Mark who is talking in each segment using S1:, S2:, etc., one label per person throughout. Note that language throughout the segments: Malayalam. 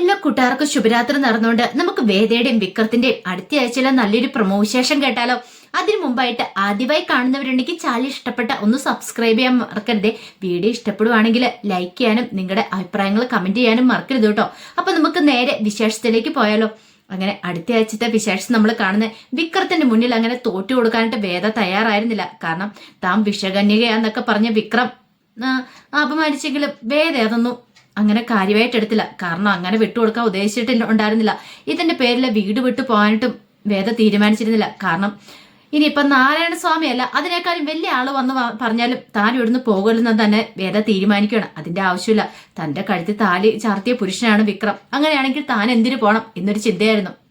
S1: എല്ലാ കൂട്ടുകാർക്കും ശുഭരാത്രി നടന്നുകൊണ്ട് നമുക്ക് വേദയുടെയും വിക്രത്തിന്റെയും അടുത്ത ആഴ്ചയിലെ നല്ലൊരു പ്രമോ വിശേഷം കേട്ടാലോ? അതിനു മുമ്പായിട്ട് ആദ്യമായി കാണുന്നവരുണ്ടെങ്കിൽ ചാനൽ ഇഷ്ടപ്പെട്ട ഒന്ന് സബ്സ്ക്രൈബ് ചെയ്യാൻ മറക്കരുതേ. വീഡിയോ ഇഷ്ടപ്പെടുവാണെങ്കിൽ ലൈക്ക് ചെയ്യാനും നിങ്ങളുടെ അഭിപ്രായങ്ങൾ കമന്റ് ചെയ്യാനും മറക്കരുത് കേട്ടോ. അപ്പൊ നമുക്ക് നേരെ വിശേഷത്തിലേക്ക് പോയാലോ? അങ്ങനെ അടുത്ത ആഴ്ചത്തെ വിശേഷം നമ്മൾ കാണുന്നത് വിക്രത്തിന്റെ മുന്നിൽ അങ്ങനെ തോറ്റു കൊടുക്കാനായിട്ട് വേദ തയ്യാറായിരുന്നില്ല. കാരണം താൻ വിഷകന്യകയാന്നൊക്കെ പറഞ്ഞ വിക്രം അപമാനിച്ചെങ്കിലും വേദ അതൊന്നും അങ്ങനെ കാര്യമായിട്ട് എടുത്തില്ല. കാരണം അങ്ങനെ വിട്ടുകൊടുക്കാൻ ഉദ്ദേശിച്ചിട്ട് ഉണ്ടായിരുന്നില്ല. ഇതിന്റെ പേരിൽ വീട് വിട്ടു പോകാനായിട്ടും വേദ തീരുമാനിച്ചിരുന്നില്ല. കാരണം ഇനിയിപ്പം നാരായണ സ്വാമിയല്ല അതിനേക്കാളും വലിയ ആൾ വന്ന് പറഞ്ഞാലും താൻ ഇവിടുന്ന് പോകലെന്ന് തന്നെ വേദ തീരുമാനിക്കണം അതിന്റെ ആവശ്യമില്ല. തന്റെ കഴുത്തിൽ താലി ചാർത്തിയ പുരുഷനാണ് വിക്രം. അങ്ങനെയാണെങ്കിൽ താൻ എന്തിനു പോകണം എന്നൊരു ചിന്തയായിരുന്നു.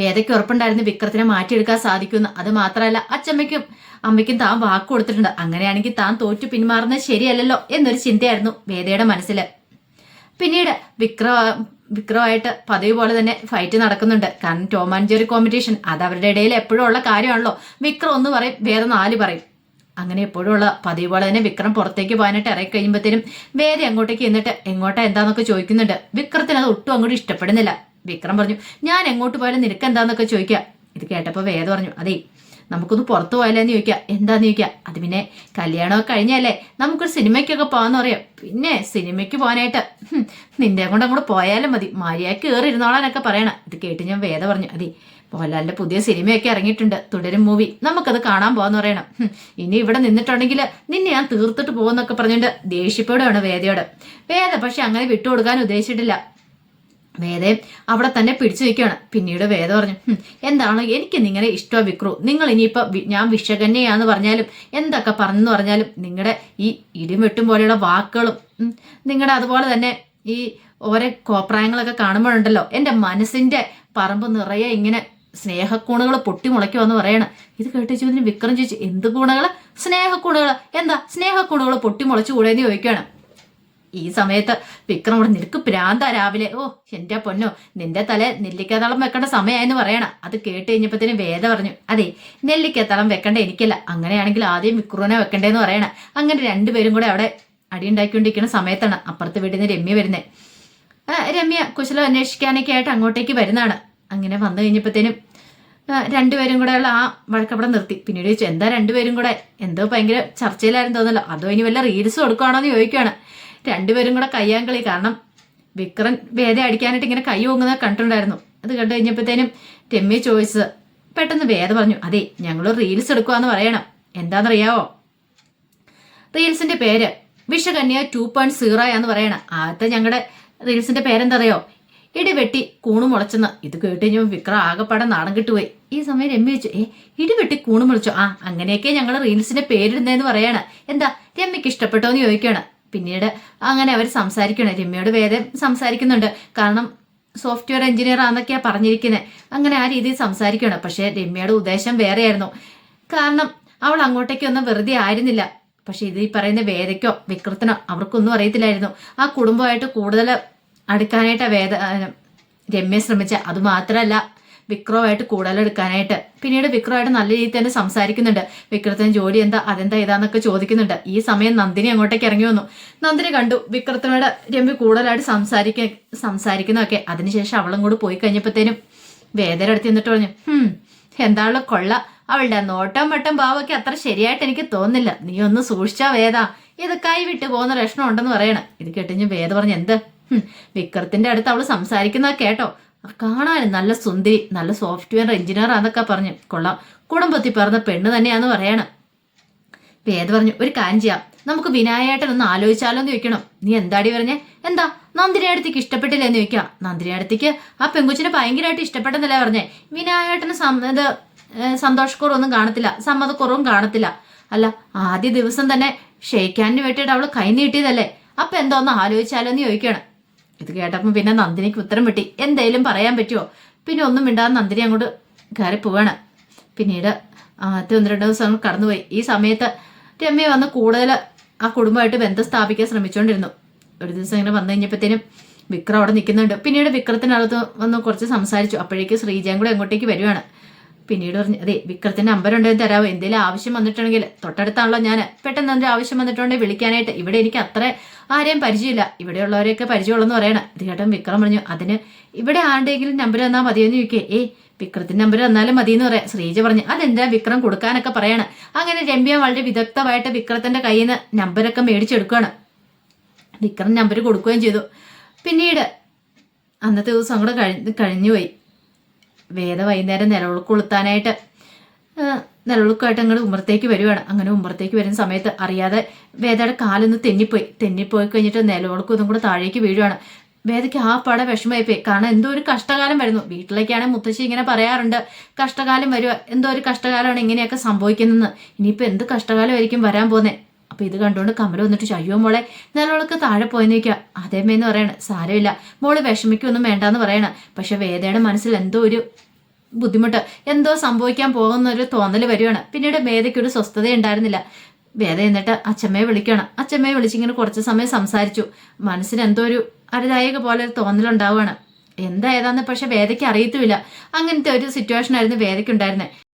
S1: വേദയ്ക്ക് ഉറപ്പുണ്ടായിരുന്നു വിക്രത്തിനെ മാറ്റിയെടുക്കാൻ സാധിക്കുമെന്ന്. അത് മാത്രമല്ല അച്ചമ്മയ്ക്കും അമ്മയ്ക്കും താൻ വാക്ക് കൊടുത്തിട്ടുണ്ട്. അങ്ങനെയാണെങ്കിൽ താൻ തോറ്റു പിന്മാറുന്നത് ശരിയല്ലല്ലോ എന്നൊരു ചിന്തയായിരുന്നു വേദയുടെ മനസ്സിൽ പിന്നീട് വിക്ര വിക്രമായിട്ട് പതിവ് പോലെ തന്നെ ഫൈറ്റ് നടക്കുന്നുണ്ട്. കാരണം ടോം ആൻഡ് ജെറി കോമ്പറ്റീഷൻ അത് അവരുടെ ഇടയിൽ എപ്പോഴും ഉള്ള കാര്യമാണല്ലോ. വിക്രം ഒന്ന് പറയും വേദ നാല് പറയും. അങ്ങനെ എപ്പോഴും ഉള്ള പതിവ് പോലെ തന്നെ വിക്രം പുറത്തേക്ക് പോകാനായിട്ട് ഇറങ്ങി കഴിയുമ്പോഴത്തേനും വേദ അങ്ങോട്ടേക്ക് എന്നിട്ട് എങ്ങോട്ടാ എന്താന്നൊക്കെ ചോദിക്കുന്നുണ്ട്. വിക്രത്തിന് അത് ഒട്ടും അങ്ങോട്ട് ഇഷ്ടപ്പെടുന്നില്ല. വിക്രം പറഞ്ഞു ഞാൻ എങ്ങോട്ട് പോയാലും നിനക്ക് എന്താന്നൊക്കെ ചോദിക്കുക ഇത് കേട്ടപ്പോൾ വേദ പറഞ്ഞു അതേ നമുക്കൊന്ന് പുറത്തു പോയാലെന്ന് ചോദിക്കുക എന്താന്ന് ചോദിക്കുക അത് പിന്നെ കല്യാണമൊക്കെ കഴിഞ്ഞല്ലേ നമുക്കൊരു സിനിമയ്ക്കൊക്കെ പോകാന്ന് പറയാം. പിന്നെ സിനിമയ്ക്ക് പോകാനായിട്ട് നിന്റെ കൊണ്ട് അങ്ങോട്ട് പോയാലും മതി മര്യാദയ്ക്ക് കയറി ഇരുന്നോളാനൊക്കെ പറയണം. ഇത് കേട്ട് ഞാൻ വേദ പറഞ്ഞു അതെ മോഹൻലാലിന്റെ പുതിയ സിനിമയൊക്കെ ഇറങ്ങിയിട്ടുണ്ട് തുടരും മൂവി നമുക്കത് കാണാൻ പോകാന്ന് പറയണം. ഇനി ഇവിടെ നിന്നിട്ടുണ്ടെങ്കിൽ നിന്നെ ഞാൻ തീർത്തിട്ട് പോകുന്നൊക്കെ പറഞ്ഞിട്ട് ദേഷ്യപ്പെടുകയാണ് വേദയോട്. വേദ പക്ഷെ അങ്ങനെ വിട്ടുകൊടുക്കാൻ ഉദ്ദേശിച്ചിട്ടില്ല. വേദയും അവിടെ തന്നെ പിടിച്ചു നിൽക്കുകയാണ്. പിന്നീട് വേദ പറഞ്ഞു "ഹും, എന്താണ്? എനിക്ക് നിങ്ങളെ ഇഷ്ടം വിക്രു. നിങ്ങൾ ഇനിയിപ്പോൾ ഞാൻ വിഷകന്യാന്ന് പറഞ്ഞാലും എന്തൊക്കെ പറഞ്ഞെന്ന് പറഞ്ഞാലും നിങ്ങളുടെ ഈ ഇടിമെട്ടും പോലെയുള്ള വാക്കുകളും നിങ്ങളുടെ അതുപോലെ തന്നെ ഈ ഓരോ കോപ്രായങ്ങളൊക്കെ കാണുമ്പോഴുണ്ടല്ലോ എന്റെ മനസ്സിന്റെ പറമ്പ് നിറയെ ഇങ്ങനെ സ്നേഹക്കൂണുകൾ പൊട്ടിമുളയ്ക്കുമെന്ന് പറയണം. ഇത് കേട്ട് ചോദിച്ചു വിക്രം ചോദിച്ചു എന്ത് കൂണുകൾ സ്നേഹക്കൂണുകൾ എന്താ സ്നേഹക്കൂണുകൾ പൊട്ടിമുളച്ചു കൂടെയെന്ന് ചോദിക്കുകയാണ്. ഈ സമയത്ത് വിക്രം ഇവിടെ നിനക്ക് പ്രാന്ത രാവിലെ. ഓ എന്റെ പൊന്നോ നിന്റെ തല നെല്ലിക്കത്തളം വെക്കേണ്ട സമയമായെന്ന് പറയണം. അത് കേട്ട് കഴിഞ്ഞപ്പോഴത്തേനും വേദ പറഞ്ഞു അതെ നെല്ലിക്കത്തളം വെക്കേണ്ട എനിക്കല്ല. അങ്ങനെയാണെങ്കിൽ ആദ്യം വിക്രുവിനെ വെക്കണ്ടേന്ന് പറയണം. അങ്ങനെ രണ്ടുപേരും കൂടെ അവിടെ അടിയുണ്ടാക്കിക്കൊണ്ടിരിക്കുന്ന സമയത്താണ് അപ്പുറത്ത് വീട്ടിൽ നിന്ന് രമ്യ വരുന്നത് രമ്യ കുശലം അന്വേഷിക്കാനൊക്കെ ആയിട്ട് അങ്ങോട്ടേക്ക് വരുന്നതാണ്. അങ്ങനെ വന്നു കഴിഞ്ഞപ്പോഴത്തേനും രണ്ടുപേരും കൂടെ ഉള്ള ആ വഴക്കവിടെ നിർത്തി. പിന്നീട് ചോദിച്ചു എന്താ രണ്ടുപേരും കൂടെ? എന്തോ ഭയങ്കര ചർച്ചയിലായിരുന്നു തോന്നല്ലോ അതോ ഇനി വല്ല റീൽസ് കൊടുക്കുകയാണോ എന്ന് ചോദിക്കുകയാണ് രണ്ടുപേരും കൂടെ കയ്യാങ്കളി കാരണം വിക്രൻ വേദ അടിക്കാനായിട്ട് ഇങ്ങനെ കൈ ഓങ്ങുന്നത് കണ്ടിട്ടുണ്ടായിരുന്നു. അത് കണ്ടു കഴിഞ്ഞപ്പോഴത്തേനും രമ്യ ചോയ്സ് പെട്ടെന്ന് വേദ പറഞ്ഞു. അതെ ഞങ്ങൾ റീൽസ് എടുക്കുവാന്ന് പറയണം. എന്താണെന്നറിയാവോ? റീൽസിന്റെ പേര് വിഷകന്യ ടു പോയിന്റ് സീറോ എന്ന് പറയണം. ആദ്യത്തെ ഞങ്ങളുടെ റീൽസിന്റെ പേരെന്തറിയോ? ഇടിവെട്ടി കൂണ് മുളച്ചെന്ന്. ഇത് കേട്ട് കഴിഞ്ഞപ്പോൾ വിക്രം ആകെപ്പാടെ നാണം കിട്ടുപോയി. ഈ സമയം രമ്യ വെച്ചു ഏ ഇടിവെട്ടി കൂണ് മുളച്ചു? ആ അങ്ങനെയൊക്കെ ഞങ്ങൾ റീൽസിന്റെ പേരിടുന്നതെന്ന് പറയാണ്. എന്താ രമ്യക്ക് ഇഷ്ടപ്പെട്ടോ? എന്ന് ചോദിക്കുകയാണ് പിന്നീട് അങ്ങനെ അവർ സംസാരിക്കണം. രമ്യയോട് വേദം സംസാരിക്കുന്നുണ്ട്. കാരണം സോഫ്റ്റ്വെയർ എഞ്ചിനീയർ ആണെന്നൊക്കെയാ പറഞ്ഞിരിക്കുന്നത് അങ്ങനെ ആ രീതിയിൽ സംസാരിക്കണം പക്ഷേ രമ്യയുടെ ഉദ്ദേശം വേറെയായിരുന്നു. കാരണം അവൾ അങ്ങോട്ടേക്കൊന്നും വെറുതെ ആയിരുന്നില്ല. പക്ഷെ ഇത് ഈ പറയുന്ന വേദയ്ക്കോ വിക്രത്തിനോ അവർക്കൊന്നും അറിയത്തില്ലായിരുന്നു. ആ കുടുംബമായിട്ട് കൂടുതൽ അടുക്കാനായിട്ട് വേദ രമ്യ ശ്രമിച്ച. അത് മാത്രമല്ല വിക്രമായിട്ട് കൂടുതൽ എടുക്കാനായിട്ട് പിന്നീട് വിക്രമായിട്ട് നല്ല രീതിയിൽ തന്നെ സംസാരിക്കുന്നുണ്ട്. വിക്രത്തിന് ജോലി എന്താ? അതെന്താ ഇതാന്നൊക്കെ ചോദിക്കുന്നുണ്ട്. ഈ സമയം നന്ദിനി അങ്ങോട്ടേക്ക് ഇറങ്ങി വന്നു. നന്ദിനി കണ്ടു വിക്രത്തിനോട് രമ്പി കൂടുതലായിട്ട് സംസാരിക്ക സംസാരിക്കുന്നതൊക്കെ. അതിനുശേഷം അവളും കൂടെ പോയി കഴിഞ്ഞപ്പോഴത്തേനും വേദന എടുത്ത് നിന്നിട്ട് പറഞ്ഞു ഹും എന്താണല്ലോ കൊള്ള. അവളുടെ നോട്ടം വട്ടം ഭാവമൊക്കെ അത്ര ശരിയായിട്ട് എനിക്ക് തോന്നുന്നില്ല. നീ ഒന്ന് സൂക്ഷിച്ചാ വേദ. ഇത് കൈ വിട്ട് പോകുന്ന ലക്ഷണം ഉണ്ടെന്ന് പറയണം. ഇത് കേട്ടിഞ്ഞ് വേദ പറഞ്ഞു എന്ത്? വിക്രത്തിന്റെ അടുത്ത് അവൾ സംസാരിക്കുന്നത് കേട്ടോ. കാണാൻ നല്ല സുന്ദരി നല്ല സോഫ്റ്റ്വെയർ എഞ്ചിനീയർ ആണെന്നൊക്കെ പറഞ്ഞു. കൊള്ളാം. കുടുംബത്തിൽ പറഞ്ഞ പെണ്ണ് തന്നെയാന്ന് പറയണം. വേദ പറഞ്ഞു? ഒരു കാര്യം ചെയ്യാം. നമുക്ക് വിനായേട്ടൻ ഒന്ന് ആലോചിച്ചാലോ എന്ന് ചോദിക്കണം. നീ എന്താടി പറഞ്ഞേ? എന്താ? നന്ദിനി അടുത്തേക്ക് ഇഷ്ടപ്പെട്ടില്ല എന്ന് ചോദിക്കാം. നന്ദിനി അടുത്തേക്ക് ആ പെങ്കുച്ചിനെ ഭയങ്കരമായിട്ട് ഇഷ്ടപ്പെട്ടെന്നല്ലേ പറഞ്ഞേ. വിനായേട്ടന് ഇത് സന്തോഷക്കുറവൊന്നും കാണത്തില്ല. സമ്മതക്കുറവും കാണത്തില്ല. അല്ല ആദ്യ ദിവസം തന്നെ ഷെയ്ക്കാനിന് വേണ്ടിയിട്ട് അവൾ കൈ നീട്ടിയതല്ലേ? അപ്പൊ എന്തോന്ന് ആലോചിച്ചാലോ എന്ന് ചോദിക്കണം. ഇത് കേട്ടപ്പോൾ പിന്നെ നന്ദിനിക്ക് ഉത്തരം കിട്ടി. എന്തേലും പറയാൻ പറ്റുമോ പിന്നെ ഒന്നും മിണ്ടാതെ നന്ദിനി അങ്ങോട്ട് കയറി പോവാണ്. പിന്നീട് ആദ്യത്തെ ഒന്ന് രണ്ട് ദിവസം കടന്നുപോയി. ഈ സമയത്ത് രമ്യ വന്ന് കൂടുതൽ ആ കുടുംബമായിട്ട് ബന്ധം സ്ഥാപിക്കാൻ ശ്രമിച്ചുകൊണ്ടിരുന്നു ഒരു ദിവസം ഇങ്ങനെ വന്നു കഴിഞ്ഞപ്പോഴത്തേനും വിക്രം അവിടെ നിൽക്കുന്നുണ്ട്. പിന്നീട് വിക്രത്തിനകത്ത് വന്ന് കുറച്ച് സംസാരിച്ചു. അപ്പോഴേക്ക് ശ്രീജയും കൂടെ അങ്ങോട്ടേക്ക് വരുവാണ്. പിന്നീട് പറഞ്ഞു അതെ വിക്രത്തിന്റെ നമ്പർ ഉണ്ടെങ്കിൽ തരാമോ എന്തെങ്കിലും ആവശ്യം വന്നിട്ടുണ്ടെങ്കിൽ തൊട്ടടുത്താണല്ലോ ഞാൻ പെട്ടെന്ന് എന്തെങ്കിലും ആവശ്യം വന്നിട്ടുണ്ടെങ്കിൽ വിളിക്കാനായിട്ട് ഇവിടെ എനിക്ക് അത്ര ആരെയും പരിചയമില്ല. ഇവിടെയുള്ളവരെയൊക്കെ പരിചയമുള്ളെന്ന് പറയണം. ഇത് കേട്ടോ വിക്രം പറഞ്ഞു അതിന് ഇവിടെ ആരുടെയെങ്കിലും നമ്പർ തന്നാൽ മതിയെന്ന് ചോദിക്കേ. ഏ വിക്രത്തിന്റെ നമ്പർ തന്നാലും മതി എന്ന് പറയാം. ശ്രീജ പറഞ്ഞു അതെന്താ വിക്രം കൊടുക്കാനൊക്കെ പറയാണ്? അങ്ങനെ രമ്യ വളരെ വിദഗ്ധമായിട്ട് വിക്രത്തിന്റെ കയ്യിൽ നിന്ന് നമ്പരൊക്കെ മേടിച്ചെടുക്കുകയാണ്. വിക്രം നമ്പർ കൊടുക്കുകയും ചെയ്തു. പിന്നീട് അന്നത്തെ ദിവസം അങ്ങോട്ട് കഴിഞ്ഞ് കഴിഞ്ഞുപോയി. വേദ വൈകുന്നേരം നിലവിളക്ക് കൊളുത്താനായിട്ട് നിലവിളക്കായിട്ട് അങ്ങോട്ട് ഉമ്മറത്തേക്ക് വരുവാണ്. അങ്ങനെ ഉമ്മറത്തേക്ക് വരുന്ന സമയത്ത് അറിയാതെ വേദയുടെ കാലൊന്ന് തെന്നിപ്പോയി. തെന്നിപ്പോയി കഴിഞ്ഞിട്ട് നിലവിളക്ക് ഇതും കൂടെ താഴേക്ക് വീഴുവാണ്. വേദയ്ക്ക് ആ പട വിഷമമായിപ്പോയി. കാരണം എന്തോ ഒരു കഷ്ടകാലം വരുന്നു. വീട്ടിലേക്കാണെങ്കിൽ മുത്തശ്ശി ഇങ്ങനെ പറയാറുണ്ട്. കഷ്ടകാലം വരുക എന്തോ ഒരു കഷ്ടകാലമാണ് ഇങ്ങനെയൊക്കെ സംഭവിക്കുന്നതെന്ന്. ഇനിയിപ്പോൾ എന്ത് കഷ്ടകാലമായിരിക്കും വരാൻ പോകുന്നത് അപ്പൊ ഇത് കണ്ടുകൊണ്ട് കമൽ വന്നിട്ട് അയ്യോ മോളെ നല്ലവളൊക്കെ താഴെ പോയെന്ന് വെക്കുക അതേമേന്ന് പറയണ സാരമില്ല മോൾ വിഷമിക്കൊന്നും വേണ്ടാന്ന് പറയണ. പക്ഷെ വേദയുടെ മനസ്സിൽ എന്തോ ഒരു ബുദ്ധിമുട്ട് എന്തോ സംഭവിക്കാൻ പോകുന്ന ഒരു തോന്നൽ വരുവാണ്. പിന്നീട് വേദയ്ക്ക് ഒരു സ്വസ്ഥത ഉണ്ടായിരുന്നില്ല. വേദ എന്നിട്ട് അച്ഛമ്മയെ വിളിക്കണം. അച്ഛമ്മയെ വിളിച്ചിങ്ങനെ കുറച്ച് സമയം സംസാരിച്ചു. മനസ്സിന് എന്തോ ഒരു അരുതായക പോലെ ഒരു തോന്നലുണ്ടാവുകയാണ് എന്തായതാന്ന് പക്ഷെ വേദയ്ക്ക് അറിയത്തുമില്ല. അങ്ങനത്തെ ഒരു സിറ്റുവേഷൻ ആയിരുന്നു വേദയ്ക്ക് ഉണ്ടായിരുന്നത്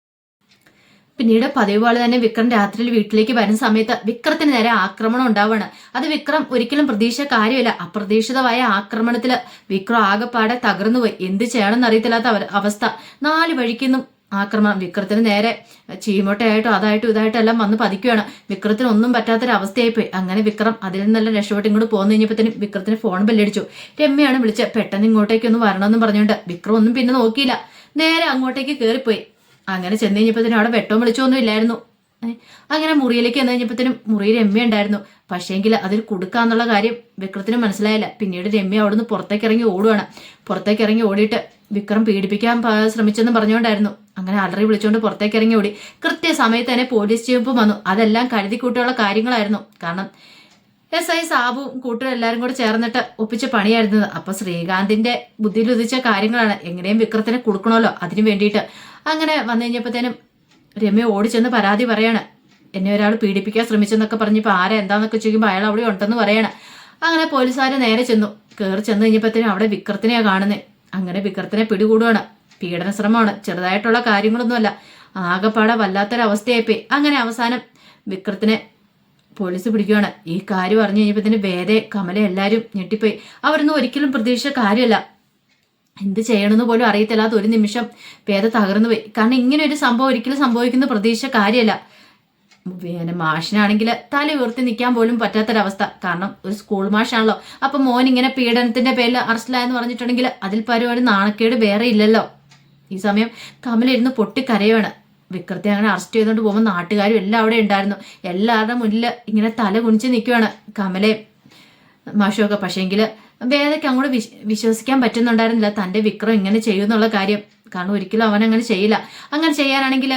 S1: പിന്നീട് പതിവ് പോലെ തന്നെ വിക്രം രാത്രിയിൽ വീട്ടിലേക്ക് വരുന്ന സമയത്ത് വിക്രത്തിന് നേരെ ആക്രമണം ഉണ്ടാവുകയാണ് അത് വിക്രം ഒരിക്കലും പ്രതീക്ഷ കാര്യമില്ല. അപ്രതീക്ഷിതമായ ആക്രമണത്തിൽ വിക്രം ആകെപ്പാടെ തകർന്നുപോയി എന്ത് ചെയ്യണമെന്ന് അറിയത്തില്ലാത്ത അവസ്ഥ. നാല് വഴിക്കൊന്നും ആക്രമണം. വിക്രത്തിന് നേരെ ചീമോട്ടയായിട്ടോ അതായിട്ടും ഇതായിട്ടും എല്ലാം വന്ന് പതിക്കുകയാണ്. വിക്രത്തിന് ഒന്നും പറ്റാത്തൊരവസ്ഥയായിപ്പോയി. അങ്ങനെ വിക്രം അതിൽ നിന്നെല്ലാം രക്ഷപ്പെട്ട് ഇങ്ങോട്ട് പോന്നു കഴിഞ്ഞപ്പോഴത്തേനും വിക്രത്തിന് ഫോൺ ബെല്ലടിച്ചു. രമ്യാണ് വിളിച്ച് പെട്ടെന്ന് ഇങ്ങോട്ടേക്ക് ഒന്ന് വരണമെന്ന് പറഞ്ഞുകൊണ്ട് വിക്രം ഒന്നും പിന്നെ നോക്കിയില്ല. നേരെ അങ്ങോട്ടേക്ക് കയറിപ്പോയി അങ്ങനെ ചെന്ന് കഴിഞ്ഞപ്പോഴത്തേനും അവിടെ വെട്ടവും വിളിച്ചൊന്നും ഇല്ലായിരുന്നു അങ്ങനെ മുറിയിലേക്ക് ചെന്ന് കഴിഞ്ഞപ്പോഴത്തേനും മുറിയിൽ രമ്യ ഉണ്ടായിരുന്നു. പക്ഷേങ്കിൽ അതിൽ കൊടുക്കാന്നുള്ള കാര്യം വിക്രത്തിന് മനസ്സിലായില്ല. പിന്നീട് രമ്യ അവിടെ നിന്ന് പുറത്തേക്ക് ഇറങ്ങി ഓടുവാണ്. പുറത്തേക്ക് ഇറങ്ങി ഓടിയിട്ട് വിക്രം പീഡിപ്പിക്കാൻ ശ്രമിച്ചെന്ന് പറഞ്ഞുകൊണ്ടായിരുന്നു. അങ്ങനെ അലറി വിളിച്ചുകൊണ്ട് പുറത്തേക്ക് ഇറങ്ങി ഓടി. കൃത്യസമയത്ത് തന്നെ പോലീസ് ജീപ്പും വന്നു. അതെല്ലാം കരുതി കൂട്ടിയുള്ള കാര്യങ്ങളായിരുന്നു. കാരണം എസ് ഐ സാബും കൂട്ടും എല്ലാരും കൂടെ ചേർന്നിട്ട് ഒപ്പിച്ച പണിയായിരുന്നത് അപ്പൊ ശ്രീകാന്തിന്റെ ബുദ്ധിയിലുദിച്ച കാര്യങ്ങളാണ്. എങ്ങനെയും വിക്രത്തിനെ കൊടുക്കണമല്ലോ അതിനു വേണ്ടിയിട്ട്. അങ്ങനെ വന്നു കഴിഞ്ഞപ്പോഴത്തേനും രമ്യ ഓടിച്ചെന്ന് പരാതി പറയാണ്. എന്നെ ഒരാൾ പീഡിപ്പിക്കാൻ ശ്രമിച്ചെന്നൊക്കെ പറഞ്ഞപ്പോൾ ആരാ എന്താന്നൊക്കെ ചോദിക്കുമ്പോൾ അയാൾ അവിടെ ഉണ്ടെന്ന് പറയാണ്. അങ്ങനെ പോലീസുകാർ നേരെ ചെന്നു. കയറി ചെന്ന് കഴിഞ്ഞപ്പോഴത്തേനും അവിടെ വിക്രത്തിനെയാണ് കാണുന്നത് അങ്ങനെ വിക്രത്തിനെ പിടികൂടുകയാണ് പീഡന ശ്രമമാണ്. ചെറുതായിട്ടുള്ള കാര്യങ്ങളൊന്നുമല്ല. ആകെപ്പാടെ വല്ലാത്തൊരവസ്ഥയായിപ്പോയി. അങ്ങനെ അവസാനം വിക്രത്തിനെ പോലീസ് പിടിക്കുകയാണ്. ഈ കാര്യം അറിഞ്ഞു കഴിഞ്ഞപ്പോൾ വേറെ കമല എല്ലാവരും ഞെട്ടിപ്പോയി. അവരൊന്നും ഒരിക്കലും പ്രതീക്ഷിച്ച കാര്യമല്ല. എന്ത് ചെയ്യണമെന്ന് പോലും അറിയത്തില്ലാത്ത ഒരു നിമിഷം വേദ തകർന്നു പോയി. കാരണം ഇങ്ങനെ ഒരു സംഭവം ഒരിക്കലും സംഭവിക്കുന്ന പ്രതീക്ഷ കാര്യമല്ല. പിന്നെ മാഷിനാണെങ്കിൽ തല ഉയർത്തി നിൽക്കാൻ പോലും പറ്റാത്തൊരവസ്ഥ. കാരണം ഒരു സ്കൂൾ മാഷാണല്ലോ. അപ്പൊ മോൻ ഇങ്ങനെ പീഡനത്തിന്റെ പേരിൽ അറസ്റ്റിലായെന്ന് പറഞ്ഞിട്ടുണ്ടെങ്കിൽ അതിൽ പരിപാടി നാണക്കേട് വേറെ ഇല്ലല്ലോ. ഈ സമയം കമലിരുന്ന് പൊട്ടിക്കരയാണ് വിക്രത്തെ അങ്ങനെ അറസ്റ്റ് ചെയ്തുകൊണ്ട് പോകുമ്പോൾ നാട്ടുകാരും എല്ലാം അവിടെ ഉണ്ടായിരുന്നു. എല്ലാവരുടെ മുന്നിൽ ഇങ്ങനെ തല കുനിച്ച് നിൽക്കുകയാണ് കമലെ മാഷുമൊക്കെ പക്ഷേങ്കിൽ വേദയ്ക്ക് അങ്ങോട്ട് വിശ്വസിക്കാൻ പറ്റുന്നുണ്ടായിരുന്നില്ല. തന്റെ വിക്രം ഇങ്ങനെ ചെയ്യുന്നുള്ള കാര്യം. കാരണം ഒരിക്കലും അവൻ അങ്ങനെ ചെയ്യില്ല. അങ്ങനെ ചെയ്യാനാണെങ്കിൽ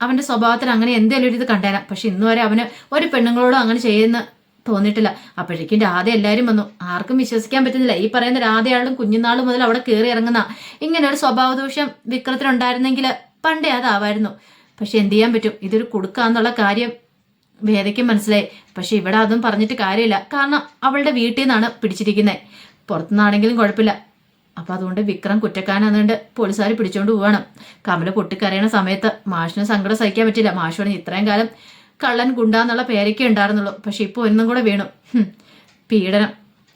S1: അവന്റെ സ്വഭാവത്തിൽ അങ്ങനെ എന്തെങ്കിലും ഒരു ഇത് കണ്ടേരാം. പക്ഷെ ഇന്ന് വരെ അവന് ഒരു പെണ്ണുങ്ങളോടും അങ്ങനെ ചെയ്യുന്ന തോന്നിയിട്ടില്ല. അപ്പോഴേക്കും രാധ എല്ലാവരും വന്നു. ആർക്കും വിശ്വസിക്കാൻ പറ്റുന്നില്ല. ഈ പറയുന്ന രാധയാളും കുഞ്ഞുനാളും മുതൽ അവിടെ കയറി ഇറങ്ങുന്ന ഇങ്ങനെ ഒരു സ്വഭാവദോഷം വിക്രത്തിനുണ്ടായിരുന്നെങ്കിൽ പണ്ടേ അതാവായിരുന്നു. പക്ഷെ എന്ത് ചെയ്യാൻ പറ്റും? ഇതൊരു കൊടുക്കാന്നുള്ള കാര്യം വേദയ്ക്കും മനസ്സിലായി. പക്ഷെ ഇവിടെ അതും പറഞ്ഞിട്ട് കാര്യമില്ല. കാരണം അവളുടെ വീട്ടിൽ നിന്നാണ് പിടിച്ചിരിക്കുന്നത് പുറത്തുനിന്നാണെങ്കിലും കുഴപ്പമില്ല. അപ്പൊ അതുകൊണ്ട് വിക്രം കുറ്റക്കാരാന്നുകൊണ്ട് പോലീസുകാർ പിടിച്ചുകൊണ്ട് പോവണം. കമല പൊട്ടിക്കരയണ സമയത്ത് മാഷിന് സങ്കടം സഹിക്കാൻ പറ്റില്ല. മാഷോട് ഇത്രയും കാലം കള്ളൻ ഗുണ്ടാന്നുള്ള പേരൊക്കെ ഉണ്ടായിരുന്നുള്ളൂ. പക്ഷെ ഇപ്പോൾ ഒന്നും കൂടെ വീണു. പീഡനം.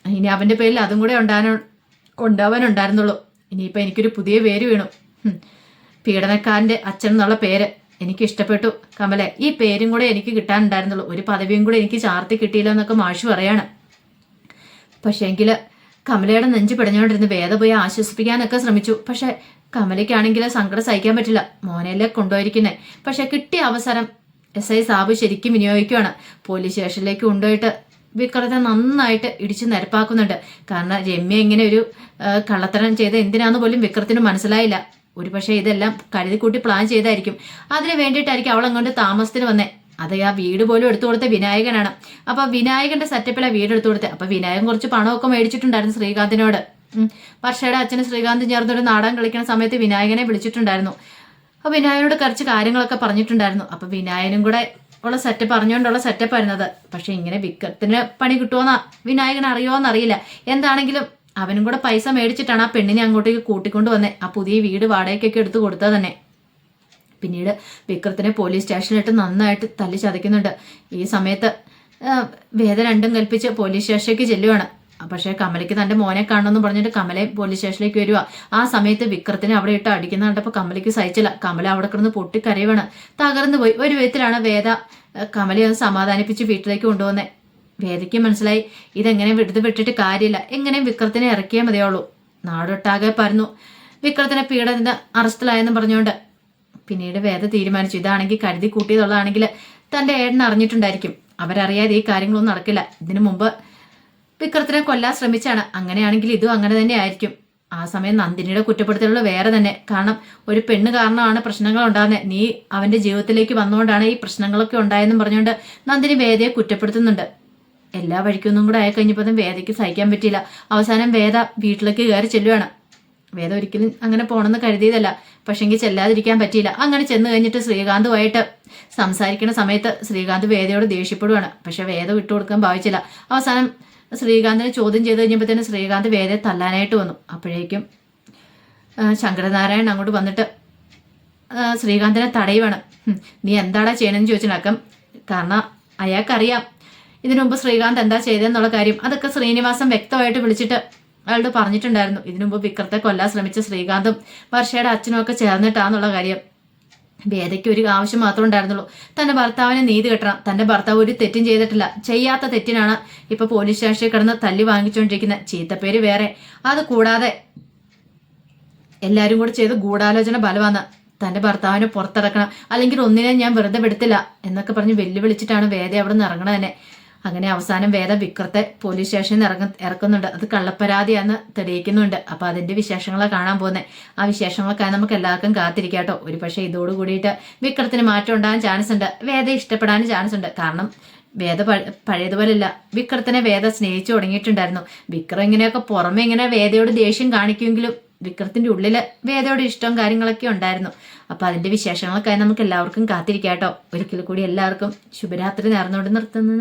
S1: ഇനി അവന്റെ പേരിൽ അതും കൂടെ ഉണ്ടാകാൻ ഉണ്ടാവാനുണ്ടായിരുന്നുള്ളൂ ഇനിയിപ്പോൾ എനിക്കൊരു പുതിയ പേര് വീണു. പീഡനക്കാരന്റെ അച്ഛൻ എന്നുള്ള പേര് എനിക്ക് ഇഷ്ടപ്പെട്ടു. കമലെ ഈ പേരും കൂടെ എനിക്ക് കിട്ടാനുണ്ടായിരുന്നുള്ളൂ. ഒരു പദവിയും കൂടെ എനിക്ക് ചാർത്തി കിട്ടിയില്ല എന്നൊക്കെ മാഷു പറയാണ്. പക്ഷേ എങ്കിൽ കമലയുടെ നെഞ്ച് പിടഞ്ഞുകൊണ്ടിരുന്ന് വേദ പോയി ആശ്വസിപ്പിക്കാനൊക്കെ ശ്രമിച്ചു. പക്ഷെ കമലയ്ക്കാണെങ്കിൽ സങ്കടം സഹിക്കാൻ പറ്റില്ല. മോനല്ലേ കൊണ്ടുപോയിരിക്കുന്നേ. പക്ഷെ കിട്ടിയ അവസരം എസ് ഐ സാബു ശരിക്കും വിനിയോഗിക്കുകയാണ് പോലീസ് സ്റ്റേഷനിലേക്ക് കൊണ്ടുപോയിട്ട് വിക്രത്തെ നന്നായിട്ട് ഇടിച്ചു നിരപ്പാക്കുന്നുണ്ട്. കാരണം രമ്യ ഇങ്ങനെ ഒരു കള്ളത്തരം ചെയ്ത് എന്തിനാന്ന് പോലും വിക്രത്തിന് മനസ്സിലായില്ല. ഒരു പക്ഷേ ഇതെല്ലാം കരുതിക്കൂട്ടി പ്ലാൻ ചെയ്തായിരിക്കും. അതിന് വേണ്ടിയിട്ടായിരിക്കും അവൾ അങ്ങോട്ട് താമസത്തിന് വന്നേ. അത് ആ വീട് പോലും എടുത്തു കൊടുത്ത വിനായകനാണ്. അപ്പൊ വിനായകന്റെ സെറ്റപ്പിലാണ് വീട് എടുത്തു കൊടുത്തത് അപ്പൊ വിനായകൻ കുറച്ച് പണമൊക്കെ മേടിച്ചിട്ടുണ്ടായിരുന്നു ശ്രീകാന്തിനോട്. വർഷയുടെ അച്ഛന് ശ്രീകാന്ത് ചേർന്നൊരു നാടകം കളിക്കുന്ന സമയത്ത് വിനായകനെ വിളിച്ചിട്ടുണ്ടായിരുന്നു. അപ്പൊ വിനായകനോട് കുറച്ച് കാര്യങ്ങളൊക്കെ പറഞ്ഞിട്ടുണ്ടായിരുന്നു. അപ്പൊ വിനായകനും കൂടെ ഉള്ള സെറ്റപ്പ് അറിഞ്ഞുകൊണ്ടുള്ള സെറ്റപ്പ് ആയിരുന്നത് പക്ഷെ ഇങ്ങനെ വിക്കത്തിന് പണി കിട്ടുമോന്നാ വിനായകൻ അറിയുമോന്ന് അറിയില്ല എന്താണെങ്കിലും അവനും കൂടെ പൈസ മേടിച്ചിട്ടാണ് ആ പെണ്ണിനെ അങ്ങോട്ടേക്ക് കൂട്ടിക്കൊണ്ട് വന്നേ. ആ പുതിയ വീട് വാടകയ്ക്കൊക്കെ എടുത്തു കൊടുത്താൽ തന്നെ. പിന്നീട് വിക്രത്തിനെ പോലീസ് സ്റ്റേഷനിലിട്ട് നന്നായിട്ട് തല്ലി ചതയ്ക്കുന്നുണ്ട്. ഈ സമയത്ത് വേദ രണ്ടും കൽപ്പിച്ച് പോലീസ് സ്റ്റേഷനിലേക്ക് ചെല്ലുവാണ്. പക്ഷേ കമലയ്ക്ക് തന്റെ മോനെ കാണണമെന്ന് പറഞ്ഞിട്ട് കമലെ പോലീസ് സ്റ്റേഷനിലേക്ക് വരിക ആ സമയത്ത് വിക്രത്തിനെ അവിടെ ഇട്ട് അടിക്കുന്ന കണ്ടപ്പോൾ കമലയ്ക്ക് സഹിച്ചില്ല. കമല അവിടെ കിടന്ന് പൊട്ടിക്കരയുവാണ്. തകർന്നു പോയി. ഒരു വിധത്തിലാണ് വേദ കമലയെ ഒന്ന് സമാധാനിപ്പിച്ച് വീട്ടിലേക്ക് കൊണ്ടുവന്നേ. വേദയ്ക്ക് മനസ്സിലായി ഇതെങ്ങനെ വിടുത് വിട്ടിട്ട് കാര്യമില്ല. എങ്ങനെയും വിക്രത്തിനെ ഇറക്കിയാൽ മതിയുള്ളൂ നാടൊട്ടാകെ പറഞ്ഞു വിക്രത്തിനെ പീഡനത്തിന് അറസ്റ്റിലായെന്ന് പറഞ്ഞുകൊണ്ട് പിന്നീട് വേദ തീരുമാനിച്ചു ഇതാണെങ്കിൽ കരുതി കൂട്ടിയതുള്ളതാണെങ്കിൽ തന്റെ ഏടൻ അറിഞ്ഞിട്ടുണ്ടായിരിക്കും. അവരറിയാതെ ഈ കാര്യങ്ങളൊന്നും നടക്കില്ല. ഇതിനു മുമ്പ് വിക്രത്തിനെ കൊല്ലാൻ ശ്രമിച്ചാണ്. അങ്ങനെയാണെങ്കിൽ ഇതും അങ്ങനെ തന്നെ ആയിരിക്കും. ആ സമയം നന്ദിനിയുടെ കുറ്റപ്പെടുത്തലുള്ള വേറെ തന്നെ. കാരണം ഒരു പെണ്ണ് കാരണമാണ് പ്രശ്നങ്ങൾ ഉണ്ടാകുന്നത് നീ അവന്റെ ജീവിതത്തിലേക്ക് വന്നുകൊണ്ടാണ് ഈ പ്രശ്നങ്ങളൊക്കെ ഉണ്ടായെന്നും പറഞ്ഞുകൊണ്ട് നന്ദിനി വേദയെ കുറ്റപ്പെടുത്തുന്നുണ്ട്. എല്ലാ വഴിക്കൊന്നും കൂടെ ആയി കഴിഞ്ഞപ്പോൾ വേദയ്ക്ക് സഹിക്കാൻ പറ്റിയില്ല. അവസാനം വേദ വീട്ടിലേക്ക് കയറി ചെല്ലുവാണ്. വേദ ഒരിക്കലും അങ്ങനെ പോകണമെന്ന് കരുതിയതല്ല. പക്ഷെങ്കിൽ ചെല്ലാതിരിക്കാൻ പറ്റിയില്ല. അങ്ങനെ ചെന്ന് കഴിഞ്ഞിട്ട് ശ്രീകാന്തുമായിട്ട് സംസാരിക്കുന്ന സമയത്ത് ശ്രീകാന്ത് വേദയോട് ദേഷ്യപ്പെടുവാണ്. പക്ഷെ വേദ വിട്ടുകൊടുക്കാൻ ഭാവിച്ചില്ല. അവസാനം ശ്രീകാന്തിനെ ചോദ്യം ചെയ്ത് തന്നെ ശ്രീകാന്ത് വേദയെ തല്ലാനായിട്ട് വന്നു. അപ്പോഴേക്കും ശങ്കരനാരായണൻ അങ്ങോട്ട് വന്നിട്ട് ശ്രീകാന്തിനെ തടയുവാണ്. "ഹും, നീ എന്താടാ ചെയ്യണമെന്ന് ചോദിച്ചിട്ടുണ്ടാക്കം കാരണം അയാൾക്കറിയാം. ഇതിനു മുമ്പ് ശ്രീകാന്ത് എന്താ ചെയ്തതെന്നുള്ള കാര്യം അതൊക്കെ ശ്രീനിവാസൻ വ്യക്തമായിട്ട് വിളിച്ചിട്ട് അയാളോട് പറഞ്ഞിട്ടുണ്ടായിരുന്നു. ഇതിനു മുമ്പ് വിക്രത്തെ കൊല്ലാൻ ശ്രമിച്ച ശ്രീകാന്തും വർഷയുടെ അച്ഛനും ഒക്കെ ചേർന്നിട്ടാന്നുള്ള കാര്യം. വേദയ്ക്ക് ഒരു ആവശ്യം മാത്രമേ ഉണ്ടായിരുന്നുള്ളൂ. തന്റെ ഭർത്താവിനെ നീതി കെട്ടണം. തന്റെ ഭർത്താവ് ഒരു തെറ്റും ചെയ്തിട്ടില്ല. ചെയ്യാത്ത തെറ്റിനാണ് ഇപ്പൊ പോലീസ് സ്റ്റേഷനിൽ കിടന്ന് തല്ലി വാങ്ങിച്ചുകൊണ്ടിരിക്കുന്ന ചീത്തപ്പേര് വേറെ. അത് കൂടാതെ എല്ലാരും കൂടെ ചെയ്ത് ഗൂഢാലോചന ബലമാണ്. തന്റെ ഭർത്താവിനെ പുറത്തിറക്കണം. അല്ലെങ്കിൽ ഒന്നിനെ ഞാൻ വെറുതെ വിടത്തില്ല എന്നൊക്കെ പറഞ്ഞ് വെല്ലുവിളിച്ചിട്ടാണ് വേദ അവിടെ നിന്ന് ഇറങ്ങണത് തന്നെ അങ്ങനെ അവസാനം വേദ വിക്രത്തെ പോലീസ് സ്റ്റേഷനിൽ ഇറങ്ങ ഇറക്കുന്നുണ്ട്. അത് കള്ളപ്പരാതിയാന്ന് തെളിയിക്കുന്നുണ്ട്. അപ്പൊ അതിന്റെ വിശേഷങ്ങളെ കാണാൻ പോകുന്നത് ആ വിശേഷങ്ങളൊക്കെ നമുക്ക് എല്ലാവർക്കും കാത്തിരിക്കാട്ടോ ഒരു പക്ഷേ ഇതോട് കൂടിയിട്ട് വിക്രത്തിന് മാറ്റം ഉണ്ടാകാൻ ചാൻസ് ഉണ്ട്. വേദ ഇഷ്ടപ്പെടാനും ചാൻസ് ഉണ്ട്. കാരണം വേദ പഴ- പഴയതുപോലെയല്ല. വിക്രത്തിനെ വേദ സ്നേഹിച്ചു തുടങ്ങിയിട്ടുണ്ടായിരുന്നു. വിക്രം ഇങ്ങനെയൊക്കെ പുറമെ ഇങ്ങനെ വേദയോട് ദേഷ്യം കാണിക്കുമെങ്കിലും വിക്രത്തിന്റെ ഉള്ളിൽ വേദയോട് ഇഷ്ടവും കാര്യങ്ങളൊക്കെ ഉണ്ടായിരുന്നു. അപ്പൊ അതിന്റെ വിശേഷങ്ങളൊക്കെ നമുക്ക് എല്ലാവർക്കും കാത്തിരിക്കാട്ടോ ഒരിക്കൽ കൂടി എല്ലാവർക്കും ശുഭരാത്രി നേർന്നുകൊണ്ട് നിർത്തുന്നത്